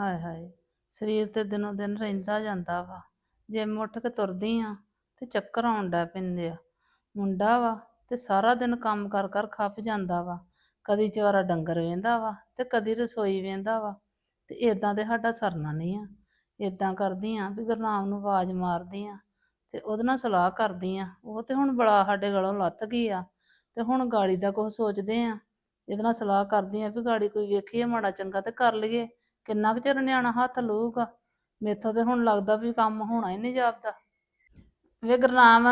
ਹਾਏ ਹਾਏ, ਸਰੀਰ ਤੇ ਦਿਨੋਂ ਦਿਨ ਰਹਿੰਦਾ ਜਾਂਦਾ ਵਾ। ਜੇ ਮੁੱਠ ਕੇ ਤੁਰਦੀ ਆ ਤੇ ਚੱਕਰ ਆਉਣ ਡੈ ਪੈਂਦੇ ਆ। ਮੁੰਡਾ ਵਾ ਤੇ ਸਾਰਾ ਦਿਨ ਕੰਮ ਕਰ ਕਰ ਖੱਪ ਜਾਂਦਾ ਵਾ। ਕਦੀ ਚਵਾਰਾ ਡੰਗਰ ਵੇਂਦਾ ਵਾ ਤੇ ਕਦੀ ਰਸੋਈ ਵੇਂਦਾ ਵਾ ਤੇ ਇਦਾਂ ਤੇ ਸਾਡਾ ਸਰਨਾ ਨਹੀਂ ਆ। ਇਦਾਂ ਕਰਦੀ ਆ ਵੀ ਗੁਰਨਾਮ ਨੂੰ ਆਵਾਜ਼ ਮਾਰਦੀ ਆ ਤੇ ਉਹਦੇ ਨਾਲ ਸਲਾਹ ਕਰਦੀ ਆ। ਉਹ ਤੇ ਹੁਣ ਬੜਾ ਸਾਡੇ ਗਲੋਂ ਲੱਤ ਗਈ ਆ ਤੇ ਹੁਣ ਗਾੜੀ ਦਾ ਕੁਝ ਸੋਚਦੇ ਆ। ਇਹਦੇ ਨਾਲ ਸਲਾਹ ਕਰਦੀ ਆ ਵੀ ਗਾੜੀ ਕੋਈ ਵੇਖੀਏ ਮਾੜਾ ਚੰਗਾ ਤੇ ਕਰ ਲਈਏ। ਕਿੰਨਾ ਕੁ ਚਿਰ ਨਿਆਣਾ ਹੱਥ ਲਊਗਾ? ਮੇਥੋਂ ਤੇ ਹੁਣ ਲੱਗਦਾ ਵੀ ਕੰਮ ਹੋਣਾ ਹੀ ਨਹੀਂ ਜਾਪਦਾ। ਵੇ ਗੁਰਨਾਮ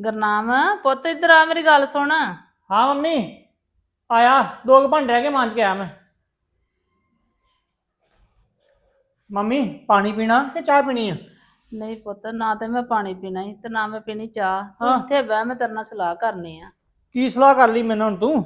ਗੁਰਨਾਮ ਪੁੱਤ ਇੱਧਰ ਆ ਮੇਰੀ ਗੱਲ ਸੁਣ। ਹਾਂ ਮੰਮੀ ਆਇਆ ਦੋ ਕੁ ਭਾਂਡੇ ਰਹਿ ਕੇ ਮਾਂਜ ਕੇ ਆਇਆ ਮੈਂ। ਮੰਮੀ ਪਾਣੀ ਪੀਣਾ ਕਿ ਚਾਹ ਪੀਣੀ ਆ? ਨਹੀਂ ਪੁੱਤ ਨਾ ਤੇ ਮੈਂ ਪਾਣੀ ਪੀਣਾ ਹੀ ਤੇ ਨਾ ਮੈਂ ਪੀਣੀ ਚਾਹ। ਤੂੰ ਹਾਂ। ਇੱਥੇ ਬਹਿ ਮੈਂ ਤੇਰੇ ਨਾਲ ਸਲਾਹ ਕਰਨੀ ਆ। ਕੀ ਸਲਾਹ ਕਰ ਲਈ ਮੈਨੂੰ ਹੁਣ ਤੂੰ?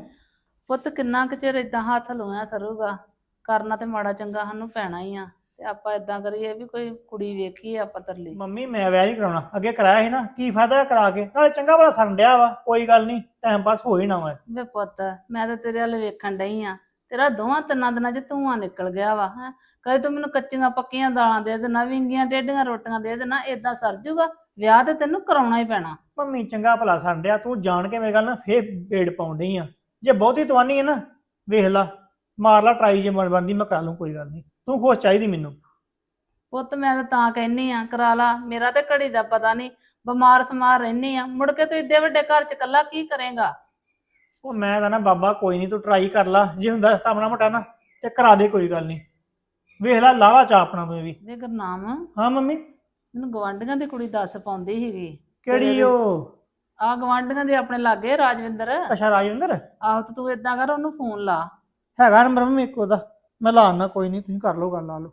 ਪੁੱਤ ਕਿੰਨਾ ਕੁ ਚਿਰ ਇਦਾਂ ਹੱਥ ਲੂਆ ਸਰੂਗਾ? ਕਰਨਾ ਤੇ ਮਾੜਾ ਚੰਗਾ ਸਾਨੂੰ ਪੈਣਾ ਹੀ ਆ। ਤੇ ਆਪਾਂ ਇਦਾਂ ਕਰੀਏ ਵੀ ਕੋਈ ਕੁੜੀ ਵੇਖੀਏ ਆਪਾਂ ਤਰਲੀ। ਮੰਮੀ ਮੈਂ ਵਿਆਹ ਨਹੀਂ ਕਰਾਉਣਾ। ਅੱਗੇ ਕਰਾਇਆ ਸੀ ਨਾ ਕੀ ਫਾਇਦਾ ਕਰਾ ਕੇ? ਨਾਲੇ ਚੰਗਾ ਭਲਾ ਸਰਨ ਡਿਆ ਵਾ ਕੋਈ ਗੱਲ ਨਹੀਂ ਟਾਈਮ ਪਾਸ ਹੋ ਹੀ ਨਾ ਵਾ। ਵੇ ਪੁੱਤ ਮੈਂ ਤਾਂ ਤੇਰੇ ਵੱਲ ਵੇਖਣ ਡਈ ਆ। ਤੇਰਾ ਦੋਵਾਂ ਤਿੰਨਾਂ ਦਿਨਾਂ 'ਚ ਧੂਆਂ ਨਿਕਲ ਗਿਆ ਵਾ ਹੈ। ਕਦੇ ਤੂੰ ਮੈਨੂੰ ਕੱਚੀਆਂ ਪੱਕੀਆਂ ਦਾਲਾਂ ਦੇ ਦੇਣਾ ਵਿੰਗੀਆਂ ਟੇਡੀਆਂ ਰੋਟੀਆਂ ਦੇ ਦੇਣਾ ਏਦਾਂ ਸਰ ਜੂਗਾ। ਵਿਆਹ ਤੇ ਤੈਨੂੰ ਕਰਾਉਣਾ ਹੀ ਪੈਣਾ। ਮੰਮੀ ਚੰਗਾ ਭਲਾ ਸਰਨ ਡਿਆ। ਤੂੰ ਜਾਣ ਕੇ ਮੇਰੇ ਗੱਲ ਨਾਲ ਫੇਰ ਪੇੜ ਪਾਉਂਦੀ ਆ। ਜੇ ਬਹੁਤੀ ਤਵਾਨੀ ਹੈ ਨਾ ਵੇਖ ਲਾ। ਮਾਰ ਲਾ ਟਰਾਈ ਜੇ ਮਨ ਬਣਦੀ ਮੈਂ ਕਰਾ ਲੂੰ ਕੋਈ ਗੱਲ ਨਹੀਂ। ਤੂੰ ਖੁਸ਼ ਚਾਹੀਦੀ ਮੈਨੂੰ। ਪੁੱਤ ਮੈਂ ਤਾਂ ਤਾਂ ਕਹਿੰਨੀ ਆ ਕਰਾ ਲਾ। ਮੇਰਾ ਤੇ ਘੜੀ ਦਾ ਪਤਾ ਨਹੀਂ ਬਿਮਾਰ ਸਮਾਰ ਰਹਿਨੀ ਆ। ਮੁੜ ਕੇ ਤੂੰ ਏਡੇ ਵੱਡੇ ਘਰ 'ਚ ਇਕੱਲਾ ਕੀ ਕਰੇਗਾ? ਉਹ ਮੈਂ ਤਾਂ ਨਾ ਬਾਬਾ ਕੋਈ ਨਹੀਂ ਤੂੰ ਟਰਾਈ ਕਰ ਲਾ। ਜੇ ਹੁੰਦਾ ਸਤਾ ਬਣਾ ਮੋਟਾ ਨਾ ਤੇ ਕਰਾ ਦੇ ਕੋਈ ਗੱਲ ਨਹੀਂ। ਵੇਖ ਲੈ ਲਾਵਾ ਚਾ ਆਪਣਾ ਤੂੰ ਵੀ। ਵੇ ਗੁਰਨਾਮ। ਹਾਂ ਮੰਮੀ? ਮੈਨੂੰ ਗਵਾਂਢੀਆਂ ਦੀ ਕੁੜੀ ਦੱਸ ਪਾਉਂਦੀ ਸੀਗੀ। ਕਿਹੜੀ ਉਹ? ਆ ਗਵਾਂਢੀਆਂ ਦੇ ਆਪਣੇ ਲਾਗੇ ਰਾਜਵਿੰਦਰ। ਅੱਛਾ ਰਾਜਵਿੰਦਰ? ਆਹੋ ਤੇ ਤੂੰ ਏਦਾਂ ਕਰ ਉਹਨੂੰ ਫੋਨ ਲਾ। ਹੈਗਾ ਨੰਬਰ ਮੰਮੀ ਇੱਕ ਉਹਦਾ ਮੈਂ ਲਾਣਾ ਕੋਈ ਨਹੀਂ ਤੁਸੀਂ ਕਰ ਲਓ ਗੱਲ ਲਾ ਲਓ।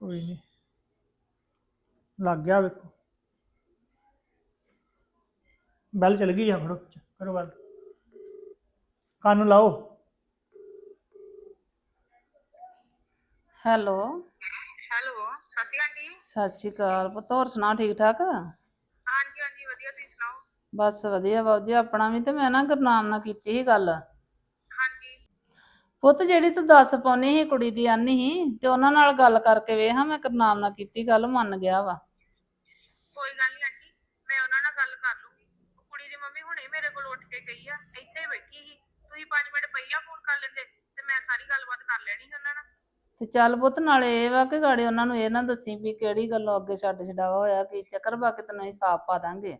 ਕੋਈ ਨਹੀਂ। ਲੱਗ ਗਿਆ ਵੇਖੋ। ਬੈਲ ਚਲ ਗਈ ਆ ਫੜੋ ਕਰੋ ਗੱਲ ਕੰਨ ਨੂੰ ਲਾਓ। ਹੈਲੋ। ਹੈਲੋ ਸਤਿ ਸ਼੍ਰੀ ਅਕਾਲ ਜੀ। ਸਤਿ ਸ਼੍ਰੀ ਅਕਾਲ। ਪੁੱਤ ਹੋਰ ਸੁਣਾ ਠੀਕ ਠਾਕ ਹਾਂਜੀ ਹਾਂਜੀ ਵਧੀਆ ਤੁਸੀਂ ਸੁਣਾਓ ਬਸ ਵਧੀਆ ਬਾਬੂ ਜੀ ਆਪਣਾ ਵੀ ਤੇ ਮੈਂ ਨਾ ਗੁਰਨਾਮ ਨਾਲ ਕੀਤੀ ਸੀ ਗੱਲ। ਹਾਂਜੀ। ਪੁੱਤ ਜਿਹੜੀ ਤੂੰ ਦੱਸ ਪਾਉਣੀ ਸੀ ਕੁੜੀ ਦੀ ਆਨੀ ਸੀ ਤੇ ਉਹਨਾਂ ਨਾਲ ਗੱਲ ਕਰਕੇ ਵੇਖ ਮੈਂ ਗੁਰਨਾਮ ਨਾਲ ਕੀਤੀ ਗੱਲ ਮੰਨ ਗਿਆ ਵਾ। ਕੋਈ ਗੱਲ ਨਹੀਂ ਆਂਟੀ ਮੈਂ ਉਹਨਾਂ ਨਾਲ ਗੱਲ ਕਰ ਲੂੰਗੀ। ਉਹ ਕੁੜੀ ਦੀ ਮੰਮੀ ਹੁਣੇ ਮੇਰੇ ਕੋਲ ਉੱਠ ਕੇ ਗਈ ਆ ਇੱਥੇ ਬੈਠੀ ਸੀ। ਤੁਸੀਂ 5 ਮਿੰਟ ਪਹਿਲਾਂ ਫੋਨ ਕਰ ਲੈਂਦੇ ਤੇ ਮੈਂ ਸਾਰੀ ਗੱਲਬਾਤ ਕਰ ਲੈਣੀ ਸੀ ਉਹਨਾਂ ਨਾਲ। ਤੇ ਚੱਲ ਪੁੱਤ ਨਾਲੇ ਇਹ ਵਾ ਕਿ ਗਾੜੀ ਉਹਨਾਂ ਨੂੰ ਇਹ ਨਾ ਦੱਸੀ ਵੀ ਕਿਹੜੀ ਗੱਲੋਂ ਅੱਗੇ ਛੱਡ ਛਡਾਵਾ ਹੋਇਆ ਕੀ ਚੱਕਰ ਬਾਕੀ ਤੈਨੂੰ ਅਸੀਂ ਸਾਫ਼ ਪਾ ਦਾਂਗੇ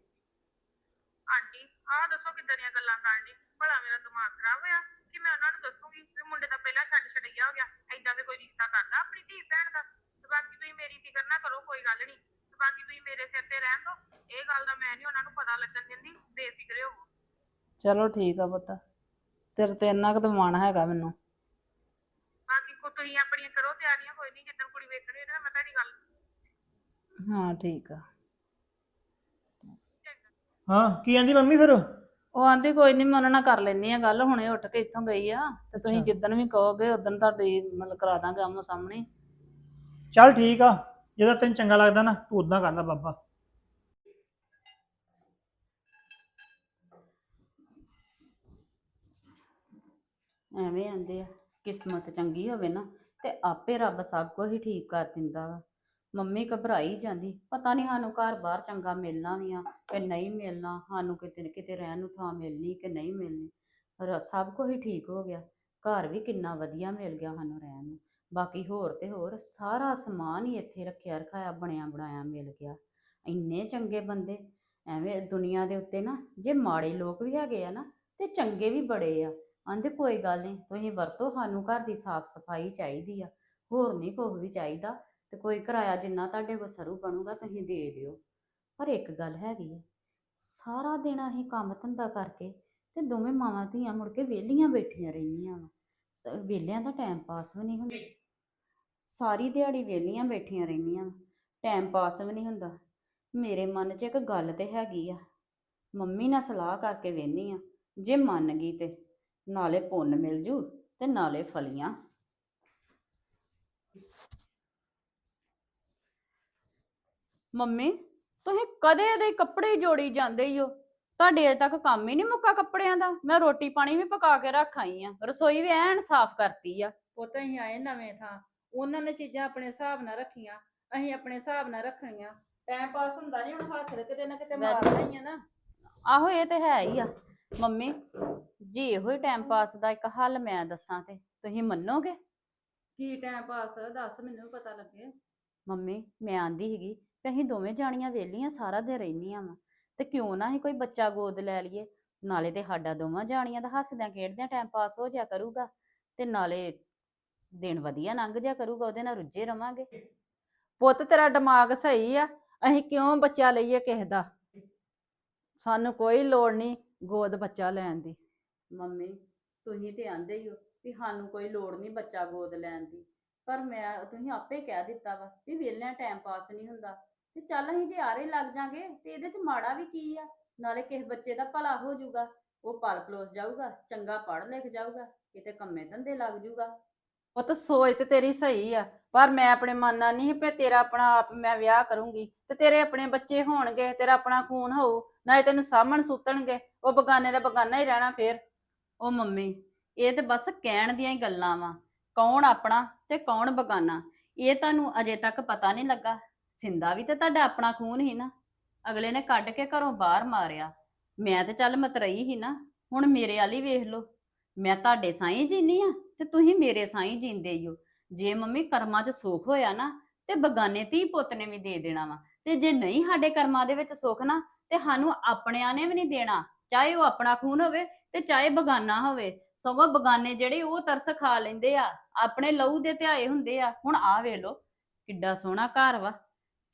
ਆਂਟੀ ਆਹ ਦੱਸੋ ਕਿੱਦਾਂ ਦੀਆਂ ਗੱਲਾਂ ਕਰਨ ਦੀ ਭਲਾ ਖਰਾਬ ਹੋਇਆ ਕਿ ਮੈਂ ਉਹਨਾਂ ਨੂੰ ਦੱਸੂਗੀ ਵੀ ਮੁੰਡੇ ਦਾ ਪਹਿਲਾਂ ਛੱਡ ਛੜਈਆ ਹੋ ਗਿਆ। ਐਦਾਂ ਦੇ ਕੋਈ ਰਿਸ਼ਤਾ ਕਰਦਾ ਆਪਣੀ ਧੀ ਭੈਣ ਦਾ। ਤੇ ਬਾਕੀ ਤੁਸੀਂ ਮੇਰੀ ਫਿਕਰ ਨਾ ਕਰੋ ਕੋਈ ਗੱਲ ਨਹੀਂ। ਤੇ ਬਾਕੀ ਤੁਸੀਂ ਮੇਰੇ ਸਿਰ ਤੇ ਰਹਿਣ ਦਿਓ। ਇਹ ਗੱਲ ਦਾ ਮੈਂ ਨਹੀਂ ਉਹਨਾਂ ਨੂੰ ਪਤਾ ਲੱਗਣ ਦਿੰਦੀ ਬੇਫਿਕਰੇ ਹੋਵੋ। ਚਲੋ ਠੀਕ ਆ ਪੁੱਤ। ਤੇਰੇ ਤੇ ਇੰਨਾ ਕੁ ਤਾਂ ਮਾਣ ਹੈਗਾ ਮੈਨੂੰ। ਬਾਕੀ ਕੋ ਤੁਸੀਂ ਆਪਣੀਆਂ ਕਰੋ ਤਿਆਰੀਆਂ ਕੋਈ ਨਹੀਂ ਜਿੱਦਣ ਕੁੜੀ ਵੇਖਣੀ ਤਾਂ ਮੈਂ ਤੁਹਾਡੀ ਗੱਲ ਹਾਂ ਠੀਕ ਆ। ਹਾਂ ਕੀ ਆਂਦੀ ਮੰਮੀ ਫਿਰ? ਉਹ ਆਂਦੀ ਕੋਈ ਨਹੀਂ ਮੈਂ ਉਹਨਾਂ ਨਾਲ ਕਰ ਲੈਣੀ ਆ ਗੱਲ ਹੁਣੇ ਉੱਠ ਕੇ ਇੱਥੋਂ ਗਈ ਆ ਤੇ ਤੁਸੀਂ। ਜਿੱਦਣ ਵੀ ਕਹੋਗੇ ਉਦੋਂ ਤੁਹਾਡੀ ਮਤਲਬ ਕਰਾ ਦਾਂਗੇ ਆਮੋ ਸਾਹਮਣੇ। ਚੱਲ ਠੀਕ ਆ ਜਿਹਦਾ ਤੈਨੂੰ ਚੰਗਾ ਲੱਗਦਾ ਨਾ ਤੂੰ ਉਦਾਂ ਕਰ ਲੈ ਬਾਬਾ। ਐਵੇਂ ਆਂਦੇ ਆ ਕਿਸਮਤ ਚੰਗੀ ਹੋਵੇ ਨਾ ਤੇ ਆਪੇ ਰੱਬ ਸਭ ਕੁਝ ਹੀ ਠੀਕ ਕਰ ਦਿੰਦਾ ਵਾ। ਮੰਮੀ ਘਬਰਾਈ ਜਾਂਦੀ, ਪਤਾ ਨਹੀਂ ਸਾਨੂੰ ਘਰ ਬਾਹਰ ਚੰਗਾ ਮਿਲਣਾ ਵੀ ਆ ਕਿ ਨਹੀਂ ਮਿਲਣਾ, ਸਾਨੂੰ ਕਿਤੇ ਨਾ ਕਿਤੇ ਰਹਿਣ ਨੂੰ ਥਾਂ ਮਿਲਣੀ ਕਿ ਨਹੀਂ ਮਿਲਣੀ। ਪਰ ਸਭ ਕੁਝ ਹੀ ਠੀਕ ਹੋ ਗਿਆ, ਘਰ ਵੀ ਕਿੰਨਾ ਵਧੀਆ ਮਿਲ ਗਿਆ ਸਾਨੂੰ ਰਹਿਣ ਨੂੰ। ਬਾਕੀ ਹੋਰ ਤੇ ਹੋਰ ਸਾਰਾ ਸਮਾਨ ਹੀ ਇੱਥੇ ਰੱਖਿਆ ਰਖਾਇਆ, ਬਣਿਆ ਬਣਾਇਆ ਮਿਲ ਗਿਆ। ਇੰਨੇ ਚੰਗੇ ਬੰਦੇ, ਐਵੇਂ ਦੁਨੀਆ ਦੇ ਉੱਤੇ ਨਾ, ਜੇ ਮਾੜੇ ਲੋਕ ਵੀ ਹੈਗੇ ਆ ਨਾ, ਤੇ ਚੰਗੇ ਵੀ ਬੜੇ ਆ। ਆਂਦੇ ਕੋਈ ਗੱਲ ਨਹੀਂ ਤੁਸੀਂ ਵਰਤੋ, ਸਾਨੂੰ ਘਰ ਦੀ ਸਾਫ਼ ਸਫ਼ਾਈ ਚਾਹੀਦੀ ਆ। ਹੋਰ ਨਹੀਂ ਕੁਛ ਵੀ ਚਾਹੀਦਾ। ਤੇ ਕੋਈ ਕਿਰਾਇਆ ਜਿੰਨਾ ਤੁਹਾਡੇ ਕੋਲ ਸਰੂ ਬਣੂਗਾ ਤੁਸੀਂ ਦੇ ਦਿਓ। ਪਰ ਇੱਕ ਗੱਲ ਹੈਗੀ ਆ, ਸਾਰਾ ਦਿਨ ਅਸੀਂ ਕੰਮ ਧੰਦਾ ਕਰਕੇ ਤੇ ਦੋਵੇਂ ਮਾਵਾਂ ਧੀਆਂ ਮੁੜ ਕੇ ਵਿਹਲੀਆਂ ਬੈਠੀਆਂ ਰਹਿੰਦੀਆਂ ਵਾ। ਵਿਹਲਿਆਂ ਦਾ ਟਾਈਮ ਪਾਸ ਵੀ ਨਹੀਂ ਹੁੰਦਾ। ਸਾਰੀ ਦਿਹਾੜੀ ਵਿਹਲੀਆਂ ਬੈਠੀਆਂ ਰਹਿੰਦੀਆਂ ਵਾ। ਟਾਈਮ ਪਾਸ ਵੀ ਨਹੀਂ ਹੁੰਦਾ। ਮੇਰੇ ਮਨ 'ਚ ਇੱਕ ਗੱਲ ਤੇ ਹੈਗੀ ਆ, ਮੰਮੀ ਨਾਲ ਸਲਾਹ ਕਰਕੇ ਵੇਹਨੀ ਆ, ਜੇ ਮੰਨ ਗਈ ਤੇ, ਨਾਲੇ ਪੁੰਨ ਮਿਲ ਜੂ ਤੇ ਨਾਲੇ ਫਲੀਆਂ। ਮੰਮੀ ਤੁਸੀਂ ਕਦੇ ਦੇ ਕੱਪੜੇ ਹੀ ਜੋੜੀ ਜਾਂਦੇ ਹੀ ਹੋ ਤੁਹਾਡੇ ਅਜੇ ਤੱਕ ਕੰਮ ਹੀ ਨਹੀਂ ਮੁੱਕਾ ਕੱਪੜਿਆਂ ਦਾ। ਮੈਂ ਰੋਟੀ ਪਾਣੀ ਵੀ ਪਕਾ ਕੇ ਰੱਖ ਆਈ ਆ। ਰਸੋਈ ਵੀ ਐਨ ਸਾਫ਼ ਕਰਤੀ ਆ। ਪੁੱਤ ਅਸੀਂ ਆਏ ਨਵੇਂ ਥਾਂ। ਉਹਨਾਂ ਨੇ ਚੀਜ਼ਾਂ ਆਪਣੇ ਹਿਸਾਬ ਨਾਲ ਰੱਖੀਆਂ। ਅਸੀਂ ਆਪਣੇ ਹਿਸਾਬ ਨਾਲ ਰੱਖਣੀਆਂ। ਟਾਈਮ ਪਾਸ ਹੁੰਦਾ ਨਹੀਂ ਹੁਣ ਹੱਥ ਤੇ ਕਿਤੇ ਨਾ ਕਿਤੇ ਮਾਰਨਾ ਹੀ ਆ ਨਾ। ਆਹੋ ਇਹ ਤੇ ਹੈ ਹੀ ਆ। ਮੰਮੀ ਜੀ ਇਹੋ ਹੀ ਟਾਈਮ ਪਾਸ ਦਾ ਇੱਕ ਹੱਲ ਮੈਂ ਦੱਸਾਂ ਤੇ ਤੁਸੀਂ ਮੰਨੋਗੇ? ਕੀ ਟਾਈਮ ਪਾਸ ਦੱਸ ਮੈਨੂੰ ਵੀ ਪਤਾ ਲੱਗੇ। ਮੰਮੀ ਮੈਂ ਆਂਦੀ ਸੀਗੀ ਕਿ ਅਸੀਂ ਦੋਵੇਂ ਜਾਣੀਆਂ ਵਿਹਲੀਆਂ ਸਾਰਾ ਦਿਨ ਰਹਿੰਦੀਆਂ ਵਾ। ਤੇ ਕਿਉਂ ਨਾ ਅਸੀਂ ਕੋਈ ਬੱਚਾ ਗੋਦ ਲੈ ਲਈਏ। ਨਾਲੇ ਤੇ ਸਾਡਾ ਦੋਵਾਂ ਜਾਣੀਆਂ ਦਾ ਹੱਸਦਿਆਂ ਖੇਡਦਿਆਂ ਟਾਈਮ ਪਾਸ ਹੋ ਜਾਇਆ ਕਰੂਗਾ। ਤੇ ਨਾਲੇ ਦਿਨ ਵਧੀਆ ਲੰਘ ਜਾਇਆ ਕਰੂਗਾ, ਉਹਦੇ ਨਾਲ ਰੁੱਝੇ ਰਵਾਂਗੇ। ਪੁੱਤ, ਤੇਰਾ ਦਿਮਾਗ ਸਹੀ ਆ। ਅਸੀਂ ਕਿਉਂ ਬੱਚਾ ਲਈਏ ਕਿਸੇ ਦਾ? ਸਾਨੂੰ ਕੋਈ ਲੋੜ ਨਹੀਂ ਗੋਦ ਬੱਚਾ ਲੈਣ ਦੀ। ਮੰਮੀ, ਤੁਸੀਂ ਤੇ ਆਂਦੇ ਹੀ ਹੋ ਵੀ ਸਾਨੂੰ ਕੋਈ ਲੋੜ ਨਹੀਂ ਬੱਚਾ ਗੋਦ ਲੈਣ ਦੀ। ਪਰ ਮੈਂ, ਤੁਸੀਂ ਆਪੇ ਕਹਿ ਦਿੱਤਾ ਵਾ ਵੀ ਵਿਹਲਿਆਂ ਟਾਈਮ ਪਾਸ ਨਹੀਂ ਹੁੰਦਾ। ਤੇ ਚੱਲ ਅਸੀਂ ਜੇ ਆਰੇ ਲੱਗ ਜਾਾਂਗੇ ਤੇ ਇਹਦੇ ਚ ਮਾੜਾ ਵੀ ਕੀ ਆ? ਨਾਲੇ ਕਿਸੇ ਬੱਚੇ ਦਾ ਭਲਾ ਹੋ ਜਾਊਗਾ ਉਹ ਪਲ ਪਲੋਸ ਜਾਊਗਾ ਚੰਗਾ ਪੜ੍ਹ ਲਿਖ ਜਾਊਗਾ ਕਿਤੇ ਕੰਮੇ ਧੰਦੇ ਲੱਗ ਜਾਊਗਾ। ਪੁੱਤ ਸੋਚ ਤੇ ਤੇਰੀ ਸਹੀ ਆ ਪਰ ਮੈਂ ਆਪਣੇ ਮਨ ਨਾਲ ਨਹੀਂ ਪੇ ਤੇਰਾ ਆਪਣਾ ਆਪ ਮੈਂ ਵਿਆਹ ਕਰੂੰਗੀ ਤੇ ਤੇਰੇ ਆਪਣੇ ਬੱਚੇ ਹੋਣਗੇ ਤੇਰਾ ਆਪਣਾ ਖੂਨ ਹੋਊ ਨਾਲੇ ਤੈਨੂੰ ਸਾਹਮਣ ਸੁੱਤਣਗੇ ਉਹ ਬਗਾਨੇ ਦਾ ਬਗਾਨਾ ਹੀ ਰਹਿਣਾ ਫੇਰ। ਉਹ ਮੰਮੀ ਇਹ ਤੇ ਬਸ ਕਹਿਣ ਦੀਆਂ ਹੀ ਗੱਲਾਂ ਵਾ ਕੌਣ ਆਪਣਾ ਤੇ ਕੌਣ ਬਗਾਨਾ ਇਹ ਤੁਹਾਨੂੰ ਅਜੇ ਤੱਕ ਪਤਾ ਨਹੀਂ ਲੱਗਾ। ਸਿੰਦਾ ਵੀ ਤੇ ਤੁਹਾਡਾ ਆਪਣਾ ਖੂਨ ਹੀ ਨਾ। ਅਗਲੇ ਨੇ ਕੱਢ ਕੇ ਘਰੋਂ ਬਾਹਰ ਮਾਰਿਆ। ਮੈਂ ਤੇ ਚੱਲ ਮਤਰਈ ਹੀ ਨਾ। ਹੁਣ ਮੇਰੇ ਵਾਲੀ ਵੇਖ ਲਓ। ਮੈਂ ਤੁਹਾਡੇ ਸਾਈਂ ਜੀਨੀ ਆ ਤੇ ਤੁਸੀਂ ਮੇਰੇ ਸਾਈਂ ਜੀਂਦੇ ਹੀ ਹੋ। ਜੇ ਮੰਮੀ ਕਰਮਾਂ 'ਚ ਸੁੱਖ ਹੋਇਆ ਨਾ ਤੇ ਬਗਾਨੇ ਧੀ ਪੁੱਤ ਨੇ ਵੀ ਦੇ ਦੇਣਾ ਵਾ। ਤੇ ਜੇ ਨਹੀਂ ਸਾਡੇ ਕਰਮਾਂ ਦੇ ਵਿੱਚ ਸੁੱਖ ਨਾ ਤੇ ਸਾਨੂੰ ਆਪਣਿਆਂ ਨੇ ਵੀ ਨਹੀਂ ਦੇਣਾ। ਚਾਹੇ ਉਹ ਆਪਣਾ ਖੂਨ ਹੋਵੇ ਤੇ ਚਾਹੇ ਬਗਾਨਾ ਹੋਵੇ। ਸਗੋਂ ਬਗਾਨੇ ਜਿਹੜੇ ਉਹ ਤਰਸ ਖਾ ਲੈਂਦੇ ਆ। ਆਪਣੇ ਲਹੂ ਦੇ ਧਿਆਏ ਹੁੰਦੇ ਆ। ਹੁਣ ਆ ਵੇਖ ਲੋ ਕਿੱਡਾ ਸੋਹਣਾ ਘਰ ਵਾ।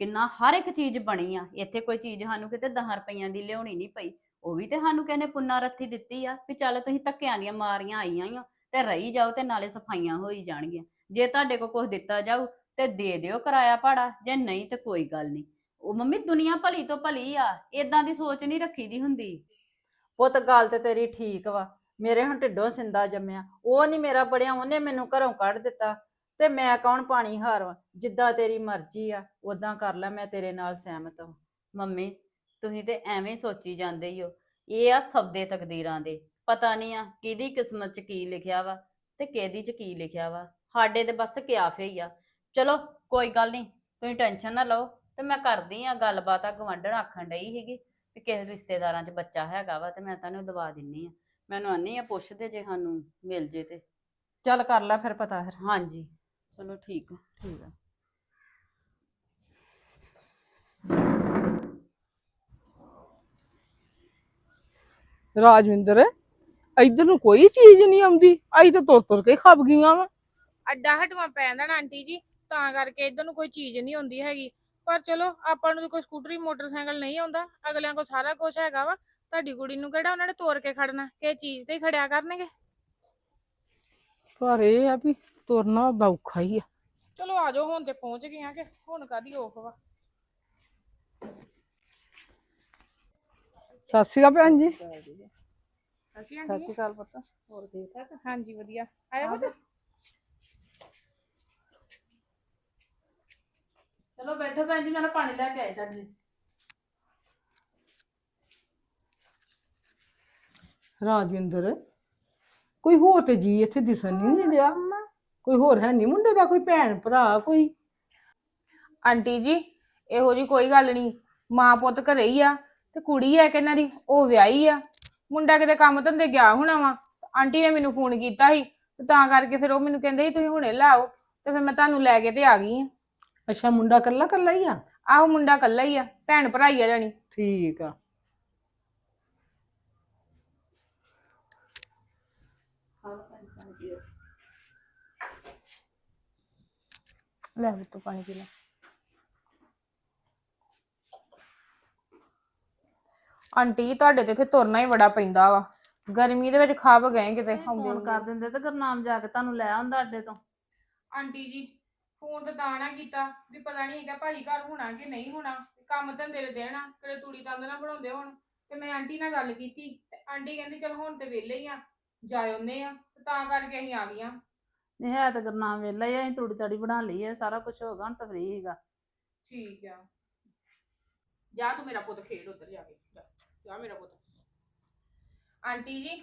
ਕਿੰਨਾ ਹਰ ਇੱਕ ਚੀਜ਼ ਬਣੀ ਆ, ਇੱਥੇ ਕੋਈ ਚੀਜ਼ ਸਾਨੂੰ ਕਿਤੇ 10 ਰੁਪਈਆਂ ਦੀ ਲਿਆਉਣੀ ਨਹੀਂ ਪਈ, ਉਹ ਵੀ ਤੇ ਸਾਨੂੰ ਕਹਿੰਦੇ ਪੁੰਨਾ ਰੱਥੀ ਦਿੱਤੀ ਆ ਵੀ ਚੱਲ ਤੁਸੀਂ ਧੱਕਿਆਂ ਦੀਆਂ ਮਾਰੀਆਂ ਆਈਆਂ ਈ ਓ, ਤੇ ਰਹੀ ਜਾਓ ਤੇ ਨਾਲੇ ਸਫਾਈਆਂ ਹੋਈ ਜਾਣਗੀਆਂ, ਜੇ ਤੁਹਾਡੇ ਕੋਲ ਕੁਝ ਦਿੱਤਾ ਜਾਊ ਤੇ ਦੇ ਦਿਓ ਕਿਰਾਇਆ ਭਾੜਾ, ਜੇ ਨਹੀਂ ਤੇ ਕੋਈ ਗੱਲ ਨਹੀਂ। ਉਹ ਮੰਮੀ ਦੁਨੀਆ ਭਲੀ ਤੋਂ ਭਲੀ ਆ ਇਦਾਂ ਦੀ ਸੋਚ ਨਹੀਂ ਰੱਖੀ ਦੀ ਹੁੰਦੀ। ਪੁੱਤ ਗੱਲ ਤੇ ਤੇਰੀ ਠੀਕ ਵਾ, ਮੇਰੇ ਹੁਣ ਢਿੱਡੋਂ ਸਿੰਦਾ ਜੰਮਿਆ, ਉਹ ਨਹੀਂ ਮੇਰਾ ਬੜਿਆ, ਉਹਨੇ ਮੈਨੂੰ ਘਰੋਂ ਕੱਢ ਦਿੱਤਾ। ਤੇ ਮੈਂ ਕੌਣ ਪਾਣੀ ਹਾਰ ਵਾਂ? ਜਿੱਦਾਂ ਤੇਰੀ ਮਰਜ਼ੀ ਆ ਉਦਾਂ ਕਰ ਲੈ ਮੈਂ ਤੇਰੇ ਨਾਲ ਸਹਿਮਤ ਹਾਂ। ਮੰਮੀ ਤੁਸੀਂ ਤੇ ਐਵੇਂ ਸੋਚੀ ਜਾਂਦੇ ਹੀ ਹੋ ਇਹ ਆ ਸਬਦੇ ਤਕਦੀਰਾਂ ਦੇ। ਪਤਾ ਨਹੀਂ ਆ ਕਿਹਦੀ ਕਿਸਮਤ 'ਚ ਕੀ ਲਿਖਿਆ ਵਾ ਤੇ ਕਿਹਦੀ 'ਚ ਕੀ ਲਿਖਿਆ ਵਾ। ਸਾਡੇ ਤੇ ਬਸ ਕਿਆਫੇ ਹੀ ਆ। ਚਲੋ ਕੋਈ ਗੱਲ ਨਹੀਂ ਤੁਸੀਂ ਟੈਨਸ਼ਨ ਨਾ ਲਓ। ਤੇ ਮੈਂ ਕਰਦੀ ਆ ਗੱਲਬਾਤ ਆ ਗਵੰਡਣ ਆਖਣ ਡਈ ਸੀਗੀ ਕਿ ਕਿਸੇ ਰਿਸ਼ਤੇਦਾਰਾਂ 'ਚ ਬੱਚਾ ਹੈਗਾ ਵਾ ਤੇ ਮੈਂ ਤੁਹਾਨੂੰ ਦਵਾ ਦਿੰਨੀ ਆ। ਮੈਨੂੰ ਆਨੀ ਆ ਪੁੱਛਦੇ ਜੇ ਸਾਨੂੰ ਮਿਲ ਜੇ ਤੇ। ਚੱਲ ਕਰ ਲੈ ਫਿਰ ਪਤਾ ਫਿਰ। ਹਾਂਜੀ। ਚਲੋ ਠੀਕ ਆ। ਠੀਕ ਆ। ਰਾਜਵਿੰਦਰ ਇੱਧਰ ਨੂੰ ਕੋਈ ਚੀਜ਼ ਨਹੀਂ ਆਉਂਦੀ। ਆਈ ਤਾਂ ਤੁਰ ਤੁਰ ਕੇ ਖੱਪ ਗਈਆਂ ਵਾ। ਅੱਡਾ ਹਟਵਾ ਪੈ ਜਾਂਦਾ ਨਾ ਆਂਟੀ ਜੀ ਤਾਂ ਕਰਕੇ ਇਧਰ ਨੂੰ ਕੋਈ ਚੀਜ਼ ਨਹੀਂ ਹੁੰਦੀ ਹੈਗੀ। ਪਰ ਚਲੋ ਆਪਾਂ ਨੂੰ ਤਾਂ ਕੋਈ ਸਕੂਟਰੀ ਮੋਟਰਸਾਈਕਲ ਨਹੀਂ ਆਉਂਦਾ। ਅਗਲਿਆਂ ਕੋਲ ਸਾਰਾ ਕੁਝ ਹੈਗਾ ਵਾ। ਤੁਹਾਡੀ ਕੁੜੀ ਨੂੰ ਕਿਹੜਾ ਉਹਨਾਂ ਨੇ ਤੋੜ ਕੇ ਖੜਨਾ? ਕਿ ਚੀਜ਼ ਤੇ ਹੀ ਖੜਿਆ ਕਰਨਗੇ। ਪਰ ਇਹ ਆ ਵੀ ਤੁਰਨਾ ਉਹਦਾ ਔਖਾ ਹੀ ਆ। ਚਲੋ ਆ ਜਾਓ ਹੁਣ ਤੇ ਪਹੁੰਚ ਗਏ ਆ ਕਿ ਹੁਣ ਕਾਦੀ ਔਖ ਵਾ। ਸਤਿ ਸ਼੍ਰੀ ਅਕਾਲ ਭੈਣ ਜੀ। ਅਸੀਂ ਸਤਿ ਸ਼੍ਰੀ ਅਕਾਲ ਪੁੱਤ। ਹੋਰ ਠੀਕ ਠਾਕ? ਹਾਂਜੀ ਵਧੀਆ। ਆਇਆ ਪੁੱਤ? ਚਲੋ ਬੈਠੋ ਭੈਣ ਜੀ ਮੈਂ ਨਾ ਪਾਣੀ ਲੈ ਕੇ ਆਈ ਤੁਹਾਡੇ ਲਈ। ਰਾਜਵਿੰਦਰ ਕੋਈ ਹੋਰ ਤੇ ਜੀ ਇੱਥੇ ਦਿਸਣ ਨਹੀਂ ਰਿਹਾ ਕੋਈ ਹੋਰ ਹੈ ਨਹੀਂ ਮੁੰਡੇ ਦਾ ਕੋਈ ਭੈਣ ਭਰਾ ਕੋਈ। ਆਂਟੀ ਜੀ ਇਹੋ ਜੀ ਕੋਈ ਗੱਲ ਨਹੀਂ ਮਾਂ ਪੁੱਤ ਘਰੇ ਹੀ ਆ ਤੇ ਕੁੜੀ ਹੈ ਕਿ ਇਹਨਾਂ ਦੀ? ਉਹ ਵਿਆਹੀ ਆ। ਮੁੰਡਾ ਕਿਤੇ ਕੰਮ ਧੰਦੇ ਗਿਆ ਹੋਣਾ ਵਾ। ਆਂਟੀ ਨੇ ਮੈਨੂੰ ਫੋਨ ਕੀਤਾ ਸੀ ਤੇ ਤਾਂ ਕਰਕੇ ਫਿਰ ਉਹ ਮੈਨੂੰ ਕਹਿੰਦੇ ਸੀ ਤੁਸੀਂ ਹੁਣੇ ਲੈ ਆਓ ਤੇ ਫਿਰ ਮੈਂ ਤੁਹਾਨੂੰ ਲੈ ਕੇ ਤੇ ਆ ਗਈ ਆ। ਅੱਛਾ ਮੁੰਡਾ ਕੱਲਾ ਕੱਲਾ ਹੀ ਆ? ਆਹੋ ਮੁੰਡਾ ਕੱਲਾ ਹੀ ਆ। ਭੈਣ ਭਰਾ ਹੀ ਆ ਜਾਣੀ। ਠੀਕ ਆ। ਲੈ ਤੂੰ ਪਾਣੀ ਪੀ ਲੈ। ਆਂਟੀ ਤੁਹਾਡੇ ਤੇ ਇੱਥੇ ਤੁਰਨਾ ਹੀ ਬੜਾ ਪੈਂਦਾ ਵਾ। ਗਰਮੀ ਦੇ ਵਿੱਚ ਖਾਬ ਗਏ ਕਿਤੇ। ਫੋਨ ਕਰ ਦਿੰਦੇ ਤੇ ਗੁਰਨਾਮ ਜਾ ਕੇ ਤੁਹਾਨੂੰ ਲੈ ਆਉਂਦਾ ਅੱਡੇ ਤੋਂ। ਆਂਟੀ ਜੀ ਫੋਨ ਤੇ ਤਾਂ ਨਾ ਕੀਤਾ ਵੀ ਪਤਾ ਨਹੀਂ ਹੈਗਾ ਭਾਜੀ ਘਰ ਹੋਣਾ ਕਿ ਨਹੀਂ ਹੋਣਾ। ਕੰਮ ਧੰਦੇ ਦੇ ਦੇਣਾ ਕਦੇ ਤੂੜੀ ਤੰਦ ਨਾ ਬਣਾਉਂਦੇ ਹੁਣ। ਤੇ ਮੈਂ ਆਂਟੀ ਨਾਲ ਗੱਲ ਕੀਤੀ ਤੇ ਆਂਟੀ ਕਹਿੰਦੀ ਚਲ ਹੁਣ ਤੇ ਵਿਹਲੇ ਹੀ ਆ ਜਾ ਆਉਂਦੇ ਆ। ਤੇ ਤਾਂ ਕਰਕੇ ਅਸੀਂ ਆ ਗਈਆਂ। ਨਹੀਂ ਹੈ ਤਾਂ ਗੁਰਨਾਮ ਵੇਲਾ ਹੀ ਆ, ਅਸੀਂ ਤੂੜੀ ਤਾੜੀ ਬਣਾ ਲਈ ਹੈ ਸਾਰਾ ਕੁਝ ਹੋ ਗਿਆ ਹੁਣ ਤਾਂ ਫ੍ਰੀ ਹੀਗਾ ਠੀਕ ਆ। ਜਾ ਤੂੰ ਮੇਰਾ ਪੁੱਤ ਖੇਡ ਉੱਧਰ ਜਾ ਕੇ ਜਾ ਜਾ ਮੇਰਾ ਪੁੱਤ। ਆਂਟੀ ਜੀ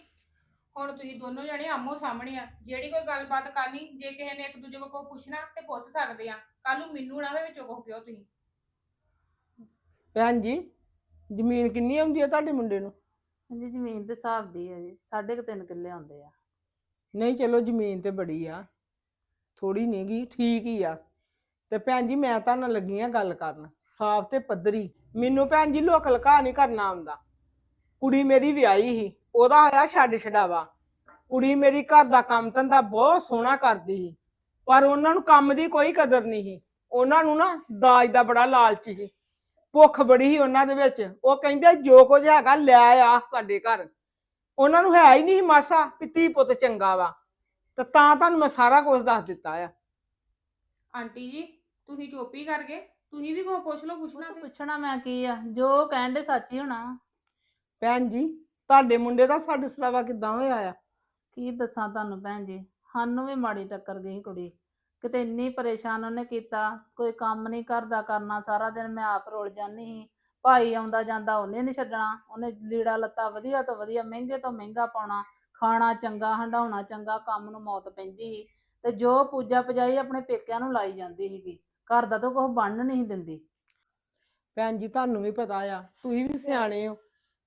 ਹੁਣ ਤੁਸੀਂ ਦੋਨੋਂ ਜਣੇ ਆਮੋ ਸਾਹਮਣੇ ਆ। ਜਿਹੜੀ ਕੋਈ ਗੱਲਬਾਤ ਕਰਨੀ ਜੇ ਕਿਸੇ ਨੇ ਇੱਕ ਦੂਜੇ ਕੋਲ ਕੋਈ ਪੁੱਛਣਾ ਤੇ ਪੁੱਛ ਸਕਦੇ ਆ। ਕੱਲ ਨੂੰ ਮੈਨੂੰ ਨਾ ਵਿੱਚੋਂ ਕੁਝ ਕਿਉਂ ਤੁਸੀਂ। ਭੈਣ ਜੀ ਜ਼ਮੀਨ ਕਿੰਨੀ ਆਉਂਦੀ ਹੈ ਤੁਹਾਡੇ ਮੁੰਡੇ ਨੂੰ? ਹਾਂਜੀ ਜ਼ਮੀਨ ਦੇ ਹਿਸਾਬ ਦੀ ਹੈ ਜੀ ਸਾਢੇ ਕੁ ਤਿੰਨ ਕਿੱਲੇ ਆਉਂਦੇ ਆ। ਨਹੀਂ ਚਲੋ ਜ਼ਮੀਨ ਤੇ ਬੜੀ ਆ ਥੋੜੀ ਨਹੀਂਗੀ ਠੀਕ ਹੀ ਆ। ਤੇ ਭੈਣ ਜੀ ਮੈਂ ਤਾਂ ਨਾਲ ਲੱਗੀ ਆ ਗੱਲ ਕਰਨ, ਸਾਫ਼ ਤੇ ਪੱਧਰੀ। ਮੈਨੂੰ ਭੈਣ ਜੀ ਲੋਕ ਲਕਾ ਨਹੀਂ ਕਰਨਾ ਆਉਂਦਾ। ਕੁੜੀ ਮੇਰੀ ਵਿਆਹੀ ਸੀ, ਉਹਦਾ ਹੋਇਆ ਛੱਡ ਛਡਾਵਾ। ਕੁੜੀ ਮੇਰੀ ਘਰ ਦਾ ਕੰਮ ਧੰਦਾ ਬਹੁਤ ਸੋਹਣਾ ਕਰਦੀ ਸੀ, ਪਰ ਉਹਨਾਂ ਨੂੰ ਕੰਮ ਦੀ ਕੋਈ ਕਦਰ ਨਹੀਂ ਸੀ। ਉਹਨਾਂ ਨੂੰ ਨਾ ਦਾਜ ਦਾ ਬੜਾ ਲਾਲਚ ਸੀ। ਭੁੱਖ ਬੜੀ ਸੀ ਉਹਨਾਂ ਦੇ ਵਿੱਚ। ਉਹ ਕਹਿੰਦੇ ਜੋ ਕੁਝ ਹੈਗਾ ਲੈ ਆ ਸਾਡੇ ਘਰ। ਉਹਨਾਂ ਨੂੰ ਹੈ ਹੀ ਨਹੀਂ ਸੀ ਮਾਸਾ ਧੀ ਪੁੱਤ ਚੰਗਾ ਵਾ। ਤੇ ਤਾਂ ਤੁਹਾਨੂੰ ਮੈਂ ਸਾਰਾ ਕੁਝ ਦੱਸ ਦਿੱਤਾ ਆ। ਆਂਟੀ ਜੀ ਤੁਸੀਂ ਚੋਪੀ ਕਰਕੇ ਤੁਸੀਂ ਵੀ ਕੋਈ ਪੁੱਛ ਲਓ ਪੁੱਛਣਾ ਤੇ। ਪੁੱਛਣਾ ਮੈਂ ਕੀ ਆ? ਜੋ ਕਹਿੰਦੇ ਸੱਚ ਹੀ ਹੋਣਾ ਭੈਣ ਜੀ ਤੁਹਾਡੇ ਮੁੰਡੇ ਦਾ ਸਾਡੇ ਸਲਾਵਾ ਕਿੱਦਾਂ ਹੋਇਆ ਆ? ਕੀ ਦੱਸਾਂ ਤੁਹਾਨੂੰ ਭੈਣ ਜੀ? ਸਾਨੂੰ ਵੀ ਮਾੜੀ ਟੱਕਰ ਗਈ ਕੁੜੀ। ਕਿਤੇ ਇੰਨੀ ਪਰੇਸ਼ਾਨ ਉਹਨੇ ਕੀਤਾ ਕੋਈ ਕੰਮ ਨਹੀਂ ਕਰਦਾ ਕਰਨਾ ਸਾਰਾ ਦਿਨ ਮੈਂ ਆਪ ਰੁਲ ਜਾਂਦੀ ਸੀ। ਭਾਈ ਆਉਂਦਾ ਜਾਂਦਾ ਉਹਨੇ ਨਹੀਂ ਛੱਡਣਾ ਉਹਨੇ ਲੀੜਾ ਲੱਤਾ ਵਧੀਆ ਤੋਂ ਵਧੀਆ ਮਹਿੰਗੇ ਤੋਂ ਮਹਿੰਗਾ ਪਾਉਣਾ ਖਾਣਾ ਚੰਗਾ ਹੰਡਾਉਣਾ ਚੰਗਾ ਕੰਮ ਨੂੰ ਮੌਤ ਪੈਂਦੀ ਸੀ। ਤੇ ਜੋ ਪੂਜਾ ਪਜਾਈ ਆਪਣੇ ਪੇਕਿਆਂ ਨੂੰ ਲਾਈ ਜਾਂਦੀ ਸੀਗੀ ਘਰ ਦਾ ਤਾਂ ਕੁਛ ਬਣਨ ਨਹੀਂ ਦਿੰਦੀ। ਭੈਣ ਜੀ ਤੁਹਾਨੂੰ ਵੀ ਪਤਾ ਆ ਤੁਸੀਂ ਵੀ ਸਿਆਣੇ ਹੋ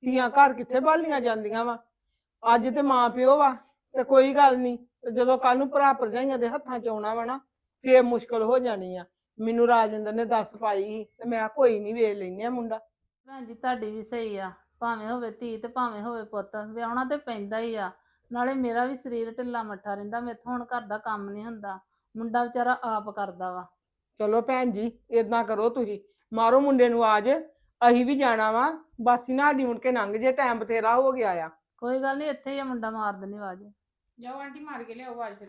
ਧੀਆਂ ਘਰ ਕਿੱਥੇ ਬਾਲੀਆਂ ਜਾਂਦੀਆਂ ਵਾ? ਅੱਜ ਤੇ ਮਾਂ ਪਿਓ ਵਾ ਤੇ ਕੋਈ ਗੱਲ ਨਹੀਂ ਤੇ ਜਦੋਂ ਕੱਲ ਨੂੰ ਭਰਾ ਭਰਜਾਈਆਂ ਦੇ ਹੱਥਾਂ 'ਚ ਆਉਣਾ ਵਾ ਨਾ ਫੇਰ ਮੁਸ਼ਕਲ ਹੋ ਜਾਣੀ ਆ। ਮੈਨੂੰ ਰਾਜਿੰਦਰ ਨੇ ਦੱਸ ਪਾਈ ਸੀ ਤੇ ਮੈਂ ਕਿਹਾ ਕੋਈ ਨਹੀਂ ਵੇਖ ਲੈਨੇ ਆ ਮੁੰਡਾ। ਭੈਣ ਜੀ ਤੁਹਾਡੀ ਵੀ ਸਹੀ ਆ। ਭਾਵੇਂ ਹੋਵੇ ਧੀ ਤੇ ਭਾਵੇਂ ਹੋਵੇ ਪੁੱਤ ਵਿਆਹਣਾ ਤੇ ਪੈਂਦਾ ਹੀ ਆ। ਨਾਲੇ ਮੇਰਾ ਵੀ ਸਰੀਰ ਢਿੱਲਾ ਮੱਠਾ ਰਹਿੰਦਾ ਮੈਥੋਂ ਹੁਣ ਘਰ ਦਾ ਕੰਮ ਨਹੀਂ ਹੁੰਦਾ। ਮੁੰਡਾ ਵਿਚਾਰਾ ਆਪ ਕਰਦਾ ਵਾ। ਚਲੋ ਭੈਣ ਜੀ ਇਦਾਂ ਕਰੋ ਤੁਸੀਂ। ਮਾਰੋ ਮੁੰਡੇ ਨੂੰ ਆਜ ਅਸੀਂ ਵੀ ਜਾਣਾ ਵਾ। ਬਸ ਹੀ ਨਾ ਸਾਡੀ ਮੁੜ ਕੇ ਲੰਘ ਜੇ ਟਾਈਮ ਬਥੇਰਾ ਹੋ ਗਿਆ ਆ। ਕੋਈ ਗੱਲ ਨਹੀਂ ਇੱਥੇ ਹੀ ਆ ਮੁੰਡਾ ਮਾਰ ਦਿੰਦੀ ਆਵਾਜ਼। ਜਾਓ ਆਂਟੀ ਮਾਰ ਕੇ ਲਿਆਓ ਆਵਾਜ਼ ਫਿਰ।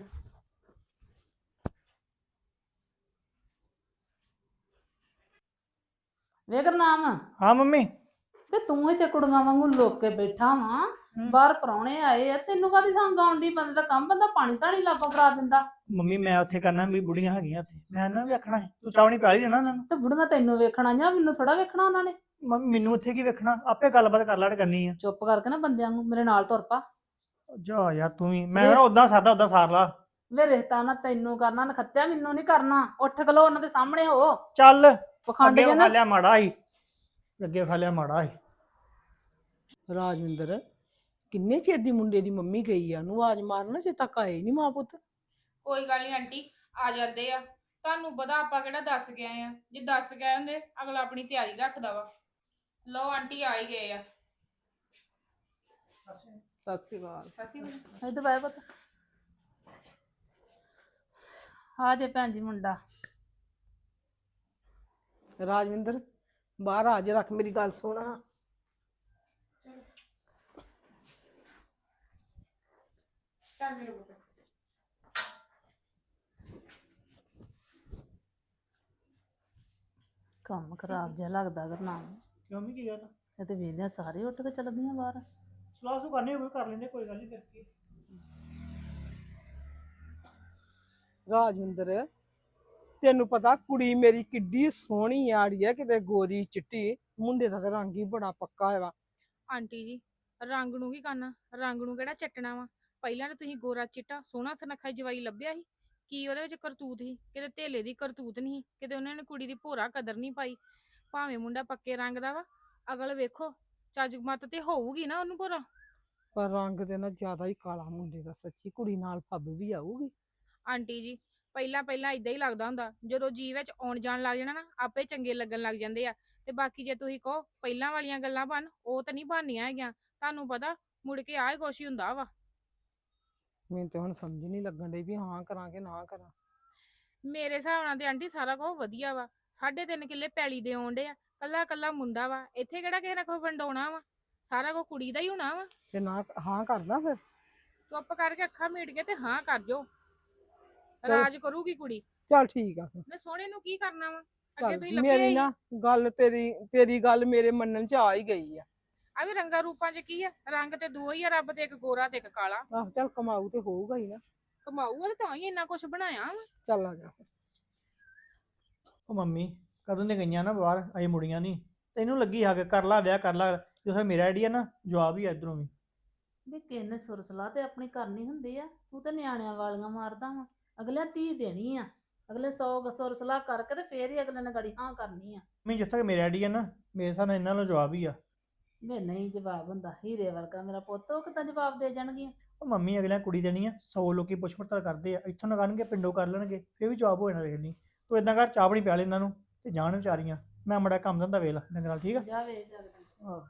ਵੇਖ ਨਾਮ ਹਾਂ ਮੰਮੀ। ਤੇ ਤੂੰ ਇੱਥੇ ਕੁੜੀਆਂ ਵਾਂਗੂ ਲੁੱਕ ਕੇ ਬੈਠਾ ਵਾਂ ਬਾਹਰ ਪਰੌਣੇ ਆਏ ਆ ਤੈਨੂੰ ਕਾਹਦੀ ਸੰਗ ਆਉਂਦੀ ਬੰਦੇ ਦਾ ਕੰਮ ਬੰਦਾ ਪਾਣੀ ਧਾਣੀ ਲਾਗੋ ਫੜਾ ਦਿੰਦਾ। ਮੰਮੀ ਮੈਂ ਉੱਥੇ ਕਰਨਾ ਵੀ ਬੁੜੀਆਂ ਹੈਗੀਆਂ ਉੱਥੇ। ਮੈਂ ਇਹਨਾਂ ਵੀ ਆਖਣਾ ਸੀ, ਤੂੰ ਚਾਵਣੀ ਪਿਆਲੀ ਦੇਣਾ ਉਹਨਾਂ ਨੂੰ। ਤੇ ਬੁੜੀਆਂ ਤੈਨੂੰ ਵੇਖਣਾ ਜਾਂ ਮੈਨੂੰ ਥੋੜਾ ਵੇਖਣਾ ਉਹਨਾਂ ਨੇ? ਮੰਮੀ ਮੈਨੂੰ ਉੱਥੇ ਕੀ ਵੇਖਣਾ? ਆਪੇ ਗੱਲਬਾਤ ਕਰ ਲੜ ਕਰਨੀ ਆ। ਚੁੱਪ ਕਰਕੇ ਨਾ ਬੰਦਿਆਂ ਨੂੰ ਮੇਰੇ ਨਾਲ ਤੁਰ ਪਾ। ਜਾ ਯਾਰ ਤੂੰ ਵੀ। ਮੈਂ ਨਾ ਉਦਾਂ ਸਾਦਾ ਉਦਾਂ ਸਾਰ ਲਾ। ਵੇ ਰਿਸ਼ਤਾ ਨਾ ਤੈਨੂੰ ਕਰਨਾ ਨਖੱਤਿਆ ਮੈਨੂੰ ਨਹੀਂ ਕਰਨਾ। ਉੱਠ ਖਲੋ ਉਹਨਾਂ ਦੇ ਸਾਹਮਣੇ ਹੋ। ਚੱਲ। ਪਖੰਡ ਅੱਗੇ ਜੇ ਖਾ ਨਾ। ਲਿਆ ਮਾੜਾ ਸੀ। ਅੱਗੇ ਖਾ ਲਿਆ ਮਾੜਾ ਸੀ। ਰਾਜਵਿੰਦਰ ਕਿੰਨੇ ਚਿਰ ਦੀ ਮੁੰਡੇ ਦੀ ਮੰਮੀ ਗਈ ਆ? ਉਹਨੂੰ ਆਵਾਜ਼ ਮਾਰਨਾ ਜੇ ਤੱਕ ਆਏ ਨਹੀਂ ਮਾਂ ਪੁੱਤ। ਕੋਈ ਗੱਲ ਨਹੀਂ ਆਂਟੀ ਆ ਜਾਂਦੇ ਆ। ਤੁਹਾਨੂੰ ਪਤਾ ਆਪਾਂ ਕਿਹੜਾ ਦੱਸ ਆਏ ਆ। ਜੇ ਦੱਸ ਆਏ ਹੁੰਦੇ ਅਗਲਾ ਆਪਣੀ ਤਿਆਰੀ ਰੱਖਦਾ ਵਾ। ਲਓ ਆਂਟੀ ਆ ਹੀ ਗਏ ਆ। ਸਤਿ ਸ਼੍ਰੀ ਅਕਾਲ। ਅਸੀਂ ਇੱਧਰ ਬਾਏ ਪੁੱਤ। ਆ ਜੇ ਭੈਣ ਜੀ ਮੁੰਡਾ। ਰਾਜਵਿੰਦਰ ਬਾਹਰ ਆ ਜੇ ਰੱਖ ਮੇਰੀ ਗੱਲ ਸੁਣਾ ਕੰਮ ਖਰਾਬ ਜਿਹਾ ਲੱਗਦਾ ਗੁਰਨਾਮ ਕਿਉਂ ਮੰਮੀ ਕੀ ਗੱਲ ਇਹ ਤੇ ਵੇਖਦਿਆਂ ਸਾਰੇ ਉੱਠ ਕੇ ਚੱਲ ਗਈਆਂ ਬਾਹਰ। ਸਲਾਹ ਸੂ ਕਰਨੀ ਹੋਵੇ ਕਰ ਲੈਂਦੇ ਕੋਈ ਗੱਲ ਨਹੀਂ ਫਿਰ ਕੀ। ਰਾਜਵਿੰਦਰ ਤੈਨੂੰ ਪਤਾ ਕੁੜੀ ਮੇਰੀ ਕਿੱਡੀ ਸੋਹਣੀ ਆੜੀ ਹੈ ਕਿਤੇ ਗੋਰੀ ਚਿੱਟੀ। ਮੁੰਡੇ ਦਾ ਤਾਂ ਰੰਗ ਹੀ ਬੜਾ ਪੱਕਾ ਹੈ ਵਾ ਆਂਟੀ ਜੀ ਰੰਗ ਨੂੰ ਕੀ ਕਰਨਾ? ਰੰਗ ਨੂੰ ਕਿਹੜਾ ਚੱਟਣਾ ਵਾ? ਪਹਿਲਾਂ ਤਾਂ ਤੁਸੀਂ ਗੋਰਾ ਚਿੱਟਾ ਸੋਹਣਾ ਸੁਨੱਖਾ ਜਵਾਈ ਲੱਭਿਆ ਸੀ। ਕੀ ਉਹਦੇ ਵਿੱਚ ਕਰਤੂਤ ਸੀ? ਕਿਤੇ ਧੇਲੇ ਦੀ ਕਰਤੂਤ ਨਹੀਂ ਕਿਤੇ ਉਹਨਾਂ ਨੇ ਕੁੜੀ ਦੀ ਭੋਰਾ ਕਦਰ ਨਹੀਂ ਪਾਈ। ਭਾਵੇਂ ਮੁੰਡਾ ਪੱਕੇ ਰੰਗ ਦਾ ਵਾ। ਅਗਲ ਵੇਖੋ ਚੱਜ ਮੱਤ ਤੇ ਹੋਊਗੀ ਨਾ ਉਹਨੂੰ ਭੋਰਾ? ਪਰ ਰੰਗ ਤੇ ਨਾ ਜ਼ਿਆਦਾ ਹੀ ਕਾਲਾ ਮੁੰਡੇ ਦਾ ਸੱਚੀ ਕੁੜੀ ਨਾਲ ਫੱਬ ਵੀ ਆਊਗੀ। ਆਂਟੀ ਜੀ ਪਹਿਲਾਂ ਪਹਿਲਾਂ ਇਦਾਂ ਹੀ ਲੱਗਦਾ ਹੁੰਦਾ ਜਦੋਂ ਜੀ ਵਿੱਚ ਆਉਣ ਜਾਣ ਲੱਗ ਜਾਣਾ ਨਾ ਆਪੇ ਚੰਗੇ ਲੱਗਣ ਲੱਗ ਜਾਂਦੇ ਆ। ਤੇ ਬਾਕੀ ਜੇ ਤੁਸੀਂ ਕਹੋ ਪਹਿਲਾਂ ਵਾਲੀਆਂ ਗੱਲਾਂ ਬਣ ਉਹ ਤਾਂ ਨਹੀਂ ਬਣਨੀਆਂ ਹੈਗੀਆਂ। ਤੁਹਾਨੂੰ ਪਤਾ ਮੁੜ ਕੇ ਆਹ ਕੁਛ ਹੀ ਹੁੰਦਾ ਵਾ। ਮੈਨੂੰ ਤੇ ਹੁਣ ਸਮਝ ਨਹੀਂ ਲੱਗਣ ਡਈ ਵੀ ਹਾਂ ਕਰਾਂ ਕਿ ਨਾ ਕਰਾਂ। ਮੇਰੇ ਹਿਸਾਬ ਨਾਲ ਤੇ ਆਂਟੀ ਸਾਰਾ ਕੁਝ ਵਧੀਆ ਵਾ। ਸਾਢੇ ਤਿੰਨ ਕਿੱਲੇ ਪੈਲੀ ਦੇ ਆਉਂਦੇ ਆ। ਕੱਲਾ ਕੱਲਾ ਮੁੰਡਾ ਵਾ। ਇੱਥੇ ਕਿਹੜਾ ਕਿਸੇ ਨੇ ਕੋਈ ਵੰਡਾਉਣਾ ਵਾ? ਸਾਰਾ ਕੁਝ ਕੁੜੀ ਦਾ ਹੀ ਹੋਣਾ ਵਾ। ਤੇ ਨਾ ਹਾਂ ਕਰਦਾ ਫਿਰ? ਚੁੱਪ ਕਰਕੇ ਅੱਖਾਂ ਮੀਟ ਕੇ ਤੇ ਹਾਂ ਕਰ ਜੋ। ਰਾਜ ਕਰੂਗੀ ਕੁੜੀ? ਚੱਲ ਠੀਕ ਆ। ਫਿਰ ਨੇ ਸੋਹਣੇ ਨੂੰ ਕੀ ਕਰਨਾ ਵਾ? ਅੱਗੇ ਚੱਲ ਤੁਸੀਂ ਲੱਭਿਆ ਮੇਰੀ ਹੀ ਨਾ ਗੱਲ ਤੇਰੀ ਤੇਰੀ ਗੱਲ ਮੇਰੇ ਮੰਨਣ ਚ ਆ ਹੀ ਗਈ ਆ। ਆ ਵੀ ਰੰਗਾ ਰੂਪਾਂ 'ਚ ਕੀ ਆ? ਰੰਗ ਤੇ ਦੋ ਹੀ ਆ ਰੱਬ ਤੇ ਇੱਕ ਗੋਰਾ ਤੇ ਇੱਕ ਕਾਲਾ। ਆਹ ਚੱਲ ਕਮਾਊ ਤੇ ਹੋਊਗਾ ਹੀ ਨਾ। ਕਮਾਊਗਾ ਤੇ ਤਾਂ ਹੀ ਇੰਨਾ ਕੁਝ ਬਣਾਇਆ ਵਾ। ਚੱਲ ਆ ਜਾ। ਉਹ ਮੰਮੀ ਕਦੋਂ ਦੇ ਗਈਆਂ ਨਾ ਬਾਹਰ ਅਜੇ ਮੁੜੀਆਂ ਨਹੀਂ ਤੈਨੂੰ ਲੱਗੀ ਹੱਕ ਕਰ ਲਾ ਵਿਆਹ ਕਰ ਲਾ ਜੋ ਮੇਰਾ ਆਈਡੀਆ ਨਾ ਜਵਾਬ ਹੀ ਇਧਰੋਂ ਵੀ। ਵੀ ਕਿੰਨੇ ਸੁਰਸਲਾ ਤੇ ਆਪਣੀ ਕਰਨੀ ਹੁੰਦੀ ਆ। ਤੂੰ ਤੇ ਨਿਆਣਿਆਂ ਵਾਲੀਆਂ ਮਾਰਦਾ ਵਾ। ਅਗਲੇ ਧੀ ਦੇਣੀ ਆ ਅਗਲੇ 100 ਸੁਰਸਲਾ ਕਰਕੇ ਤੇ ਫੇਰ ਹੀ ਅਗਲੇ ਨੇ ਗੜੀ ਹਾਂ ਕਰਨੀ ਆ। ਮੈਂ ਜਿੱਥੇ ਤੱਕ ਮੇਰੇ ਆਈਡੀ ਆ ਨਾ ਮੇਰੇ ਹਿਸਾਬ ਨਾਲ ਇਹਨਾਂ ਦਾ ਜਵਾਬ ਹੀ ਆ। ਵੇ ਨਹੀਂ ਜਵਾਬ ਹੁੰਦਾ ਹੀਰੇ ਵਰਗਾ ਮੇਰਾ ਪੁੱਤ ਉਹ ਕਿੱਦਾਂ ਜਵਾਬ ਦੇ ਜਾਣਗੀਆਂ? ਉਹ ਮੰਮੀ ਅਗਲਿਆਂ ਕੁੜੀ ਦੇਣੀ ਆ 100 ਲੋਕੀ ਪੁੱਛ ਪੜਤਾਲ ਕਰਦੇ ਆ ਇੱਥੋਂ ਨਾ ਕਰਨਗੇ ਪਿੰਡੋਂ ਕਰ ਲੈਣਗੇ ਫੇਰ ਵੀ ਜਵਾਬ ਹੋ ਜਾਣਾ ਵੇਖ ਲਈ ਤੂੰ ਇਦਾਂ ਕਰ ਚਾਹ ਬਣੀ ਪਿਆ ਲੈ ਇਹਨਾਂ ਨੂੰ ਤੇ ਜਾਣ ਵਿਚਾਰੀਆਂ। ਮੈਂ ਮੜਾ ਕੰਮ ਧੰਦਾ ਵੇਖ ਲਾ ਡੰਗਰ ਠੀਕ ਆ? ਜਾ ਵੇ ਜਗਦਾ ਆਹ।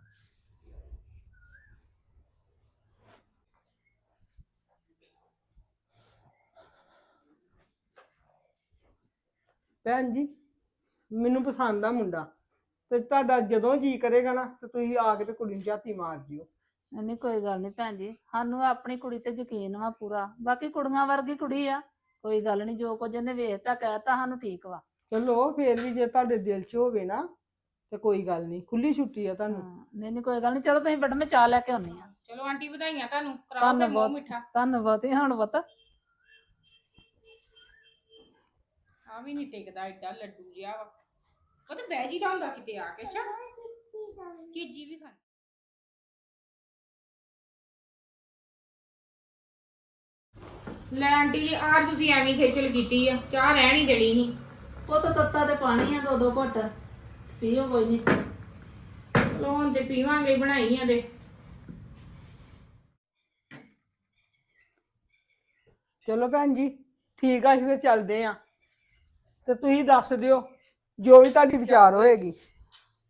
ਭੈਣ ਜੀ ਮੈਨੂੰ ਪਸੰਦ ਆ ਮੁੰਡਾ। ਤੇ ਤੁਹਾਡਾ ਜਦੋਂ ਜੀ ਕਰੇਗਾ ਨਾ ਤੇ ਤੁਸੀਂ ਆ ਕੇ ਤੇ ਕੁੜੀ ਨੂੰ ਝਾਤੀ ਮਾਰ ਜਿਓ ਨਹੀਂ ਕੋਈ ਗੱਲ ਨਹੀਂ ਭੈਣ ਜੀ। ਸਾਨੂੰ ਆਪਣੀ ਕੁੜੀ ਤੇ ਯਕੀਨ ਵਾ ਪੂਰਾ। ਬਾਕੀ ਕੁੜੀਆਂ ਵਰਗੀ ਕੁੜੀ ਆ। ਕੋਈ ਗੱਲ ਨਹੀਂ ਜੋ ਕੁਝ ਇਹਨੇ ਵੇਖਤਾ ਕਹਿਤਾ ਸਾਨੂੰ ਠੀਕ ਵਾ। ਚਲੋ ਫੇਰ ਵੀ ਜੇ ਤੁਹਾਡੇ ਦਿਲ 'ਚ ਹੋਵੇ ਨਾ ਤੇ ਕੋਈ ਗੱਲ ਨਹੀਂ। ਖੁੱਲੀ ਛੁੱਟੀ ਆ ਤੁਹਾਨੂੰ। ਹਾਂ, ਨਹੀਂ ਨਹੀਂ ਕੋਈ ਗੱਲ ਨਹੀਂ। ਚਲੋ ਤੁਸੀਂ ਬੈਠੋ ਮੈਂ ਚਾਹ ਲੈ ਕੇ ਆਉਣੀ ਆ ਚਲੋ ਆਂਟੀ ਵਧਾਈਆਂ ਤੁਹਾਨੂੰ। ਕਰਾਓ ਤੁਹਾਨੂੰ ਫਿਰ ਮੂੰਹ ਬਹੁਤ ਮਿੱਠਾ। ਧੰਨਵਾਦ ਜੀ ਹੁਣ ਪਤਾ ਆ ਵੀ ਨਹੀਂ ਟਿਕਦਾ ਏਡਾ ਲੱਡੂ ਜਿਹਾ ਵਾ। ਉਹ ਤੇ ਬਹਿ ਜੀ ਦਾ ਹੁੰਦਾ ਕਿਤੇ ਆ ਕੇ ਅੱਛਾ। ਕੀ ਜੀ ਵੀ ਖਾਣੀ ਲੈ ਆਂਟੀ ਜੀ ਆਹ ਤੁਸੀਂ ਐਵੇਂ ਖੇਚਲ ਕੀਤੀ ਆ ਚਾਹ ਰਹਿਣ ਹੀ ਦੇਣੀ ਸੀ। ਉਹ ਤਾਂ ਤੱਤਾ ਤੇ ਪਾਣੀ ਆ ਦੋ ਦੋ ਘੁੱਟ। ਪੀਓ ਕੋਈ ਨਹੀਂ ਹੁਣ ਤੇ ਪੀਵਾਂਗੇ ਬਣਾਈ ਆ ਦੇ ਚਲੋ ਭੈਣ ਜੀ ਠੀਕ ਆ ਅਸੀਂ ਫਿਰ ਚੱਲਦੇ ਆ। ਤੇ ਤੁਸੀਂ ਦੱਸ ਦਿਓ ਜੋ ਵੀ ਤੁਹਾਡੀ ਵਿਚਾਰ ਹੋਏਗੀ।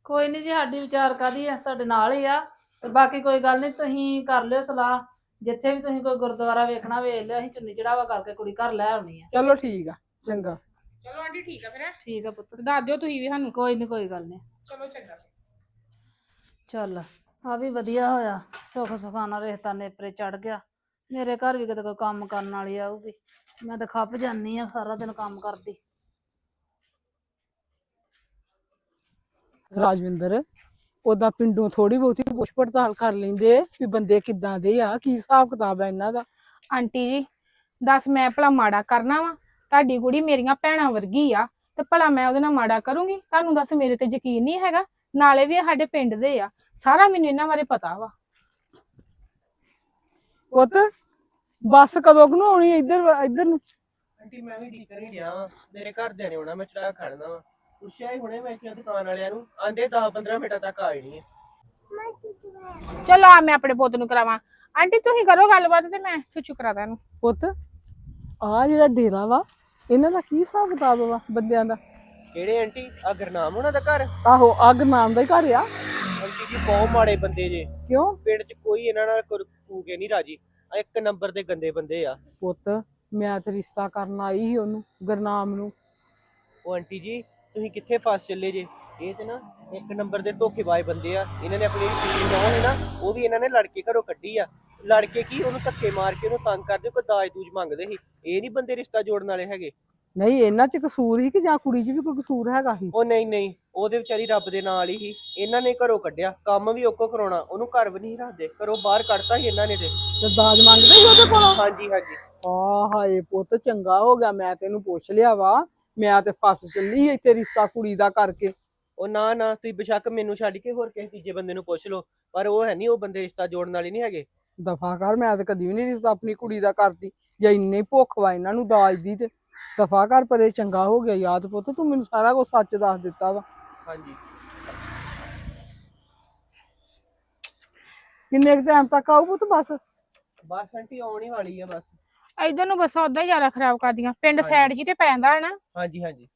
ਕੋਈ ਨਹੀਂ ਜੀ ਸਾਡੀ ਵਿਚਾਰ ਕਾਦੀ ਆ? ਤੁਹਾਡੇ ਨਾਲ ਹੀ ਆ। ਤੇ ਬਾਕੀ ਕੋਈ ਗੱਲ ਨਹੀਂ ਤੁਸੀਂ ਕਰ ਲਿਓ ਸਲਾਹ। ਜਿੱਥੇ ਵੀ ਤੁਸੀਂ ਕੋਈ ਗੁਰਦੁਆਰਾ ਵੇਖਣਾ ਵੇਖ ਲਿਓ। ਅਸੀਂ ਚੁੰਨੀ ਚੜਾਵਾ ਕਰਕੇ ਕੁੜੀ ਘਰ ਲੈ ਆਉਣੀ ਆ। ਚਲੋ ਠੀਕ ਆ ਚੰਗਾ। ਚਲੋ ਆਂਟੀ ਠੀਕ ਆ ਫਿਰ। ਠੀਕ ਆ ਪੁੱਤ। ਦੱਸ ਦਿਓ ਤੁਸੀਂ ਵੀ ਸਾਨੂੰ। ਕੋਈ ਨਹੀਂ ਕੋਈ ਗੱਲ ਨਹੀਂ ਚਲੋ ਚੰਗਾ ਫਿਰ। ਚੱਲ ਆ ਵੀ ਵਧੀਆ ਹੋਇਆ। ਸੁੱਖ ਸੁਖਾਨਾ ਰਿਸ਼ਤਾ ਨੇਪਰੇ ਚੜ ਗਿਆ। ਮੇਰੇ ਘਰ ਵੀ ਕਿਤੇ ਕੋਈ ਕੰਮ ਕਰਨ ਵਾਲੀ ਆਊਗੀ। ਮੈਂ ਤਾਂ ਖੱਪ ਜਾਂਦੀ ਆ ਸਾਰਾ ਦਿਨ ਕੰਮ ਕਰਦੀ। ਰਾਜਵਿੰਦਰ ਉਹਦਾ ਪਿੰਡੋਂ ਥੋੜੀ ਬਹੁਤੀ ਪੁੱਛ ਪੜਤਾਲ ਕਰ ਲੈਂਦੇ ਵੀ ਬੰਦੇ ਕਿੱਦਾਂ ਦੇ ਆ ਕੀ ਹਿਸਾਬ ਕਿਤਾਬ ਹੈ ਇਹਨਾਂ ਦਾ। ਆਂਟੀ ਜੀ ਦੱਸ ਮੈਂ ਭਲਾ ਮਾੜਾ ਕਰਨਾ ਵਾ ਤੁਹਾਡੀ ਕੁੜੀ ਮੇਰੀਆਂ ਭੈਣਾਂ ਵਰਗੀ ਆ ਤੇ ਭਲਾ ਮੈਂ ਉਹਦੇ ਨਾਲ ਮਾੜਾ ਕਰੂੰਗੀ? ਤੁਹਾਨੂੰ ਦੱਸ ਮੇਰੇ ਤੇ ਯਕੀਨ ਨਹੀਂ ਹੈਗਾ ਨਾਲੇ ਵੀ ਇਹ ਸਾਡੇ ਪਿੰਡ ਦੇ ਆ ਸਾਰਾ ਮੈਨੂੰ ਇਹਨਾਂ ਬਾਰੇ ਪਤਾ ਵਾ। ਪੁੱਤ ਬੱਸ ਕਦੋਂ ਕੁ ਨੂੰ ਆਉਣੀ ਹੈ ਇੱਧਰ ਇੱਧਰ ਨੂੰ? ਆਂਟੀ ਮੈਂ ਵੀ ਠੀਕ ਕਰੀ ਗਿਆ ਮੇਰੇ ਘਰਦਿਆਂ ਨੇ ਆਉਣਾ ਮੈਂ ਚੜਾ ਖੜਨਾ ਵਾ। ਪੁੱਛਿਆ ਹੀ ਹੁਣੇ ਮੈਂ ਕਿਹਾ ਦੁਕਾਨ ਵਾਲਿਆਂ ਨੂੰ ਆਂਦੇ 10 15 ਮਿੰਟਾਂ ਤੱਕ ਆ ਜਾਣੀ ਹੈ। ਚਲੋ ਆ ਮੈਂ ਆਪਣੇ ਪੁੱਤ ਨੂੰ ਕਰਾਵਾਂ। ਆਂਟੀ ਤੁਸੀਂ ਕਰੋ ਗੱਲਬਾਤ ਤੇ ਮੈਂ ਛੁੱਛੂ ਕਰਾ ਦਾਂ ਇਹਨੂੰ ਪੁੱਤ ਆ ਜਿਹੜਾ ਡੇਰਾ ਵਾ ਇਹਨਾਂ ਦਾ ਕੀ ਹਿਸਾਬ ਕਿਤਾਬ ਵਾ ਬੰਦਿਆਂ ਦਾ? ਕਿਹੜੇ ਆਂਟੀ? ਆ ਗਰਨਾਮ ਉਹਨਾਂ ਦਾ ਘਰ? ਆਹੋ ਅੱਗ ਨਾਮ ਦਾ ਹੀ ਘਰ ਆ। ਆਂਟੀ ਜੀ ਬਹੁਤ ਮਾੜੇ ਬੰਦੇ ਜੇ। ਕਿਉਂ? ਪਿੰਡ 'ਚ ਕੋਈ ਇਹਨਾਂ ਨਾਲ ਕੂ ਕੇ ਨਹੀਂ ਰਾਜੀ। ਆ ਇੱਕ ਨੰਬਰ ਦੇ ਗੰਦੇ ਬੰਦੇ ਆ। ਪੁੱਤ ਮੈਂ ਤੇ ਰਿਸ਼ਤਾ ਕਰਨ ਆਈ ਸੀ ਉਹਨੂੰ ਗੁਰਨਾਮ ਨੂੰ। ਉਹ ਆਂਟੀ ਜੀ ਤੁਸੀਂ ਕਿੱਥੇ ਫਸ ਚੱਲੇ ਜੇ? ਇਹ ਤੇ ਨਾ ਇੱਕ ਨੰਬਰ ਦੇ ਧੋਖੇਬਾਜ਼ ਬੰਦੇ ਆ। ਇਹਨਾਂ ਨੇ ਆਪਣੀ ਜਿਹੜੀ ਨੌਂ ਹੈ ਨਾ ਉਹ ਵੀ ਇਹਨਾਂ ਨੇ ਲੜ ਕੇ ਘਰੋਂ ਕੱਢੀ ਆ। ਲੜ ਕੇ? ਕੀ ਉਹਨੂੰ ਧੱਕੇ ਮਾਰ ਕੇ ਉਹਨੂੰ ਤੰਗ ਕਰਦੇ ਕੋਈ ਦਾਜ ਦੂਜ ਮੰਗਦੇ ਸੀ। ਇਹ ਨਹੀਂ ਬੰਦੇ ਰਿਸ਼ਤਾ ਜੋੜਨ ਵਾਲੇ ਹੈਗੇ। ਨਹੀਂ ਇਹਨਾਂ ਚ ਕਸੂਰ ਸੀ ਕਿ ਜਾਂ ਕੁੜੀ 'ਚ ਵੀ ਕੋਈ ਕਸੂਰ ਹੈਗਾ ਸੀ? ਉਹ ਨਹੀਂ ਨਹੀਂ। ਉਹਦੇ ਵਿਚਾਰੀ ਰੱਬ ਦੇ ਨਾਲ ਹੀ ਸੀ। ਇਹਨਾਂ ਨੇ ਘਰੋਂ ਕੱਢਿਆ। ਕੰਮ ਵੀ ਓਕੋ ਕਰਾਉਣਾ। ਉਹਨੂੰ ਘਰ ਵੀ ਨਹੀਂ ਰੱਖਦੇ। ਘਰੋਂ ਬਾਹਰ ਕੱਢਤਾ ਸੀ ਇਹਨਾਂ ਨੇ ਤੇ। ਤੇ ਦਾਜ ਮੰਗਦੇ ਸੀ ਉਹਦੇ ਕੋਲੋਂ? ਹਾਂਜੀ ਹਾਂਜੀ। ਆ ਹਾਏ ਪੁੱਤ ਚੰਗਾ ਹੋ ਗਿਆ। ਮੈਂ ਤੈਨੂੰ ਪੁੱਛ ਲਿਆ ਵਾ। ਮੈਂ ਤੇ ਫਸ ਚੱਲੀ ਇੱਥੇ ਰਿਸ਼ਤਾ ਕੁੜੀ ਦਾ ਕਰਕੇ। ਉਹ ਨਾ ਨਾ ਤੁਸੀਂ ਬੇਸ਼ੱਕ ਮੈਨੂੰ ਛੱਡ ਕੇ ਹੋਰ ਕਿਸੇ ਤੀਜੇ ਬੰਦੇ ਨੂੰ ਪੁੱਛ ਲਓ ਪਰ ਉਹ ਹੈ ਨਹੀਂ ਉਹ ਬੰਦੇ ਰਿਸ਼ਤਾ ਜੋੜਨ ਵਾਲੇ ਨਹੀਂ ਹੈਗੇ। ਦਫਾ ਕਰ ਮੈਂ ਤੇ ਕਦੀ ਵੀ ਨਹੀਂ ਰਿਸ਼ਤਾ ਆਪਣੀ ਕੁੜੀ ਦਾ ਕਰਦੀ। ਜੇ ਇੰਨੇ ਭੁੱਖ ਵਾ ਇਹਨਾਂ ਨੂੰ ਦਾਜ ਦੀ ਤੇ ਦਫਾ ਕਰ ਪਰੇ ਚੰਗਾ ਹੋ ਗਿਆ ਯਾਦ ਪੁੱਤ ਤੂੰ ਮੈਨੂੰ ਸਾਰਾ ਕੁਝ ਸੱਚ ਦੱਸ ਦਿੱਤਾ ਵਾ। ਹਾਂਜੀ। ਕਿੰਨੇ ਟਾਈਮ ਤੱਕ ਆਊ ਪੁੱਤ ਬਸ? ਬਸ ਆਂਟੀ ਆਉਣ ਹੀ ਵਾਲੀ ਆ ਬਸ। ਇਧਰ ਨੂੰ ਬੱਸਾਂ ਉਦਾਂ ਹੀ ਜ਼ਿਆਦਾ ਖਰਾਬ ਕਰਦੀਆਂ ਪਿੰਡ ਸਾਈਡ ਜੀ ਤੇ ਪੈ ਜਾਂਦਾ ਹੈ ਨਾ ਹਾਂਜੀ ਹਾਂਜੀ।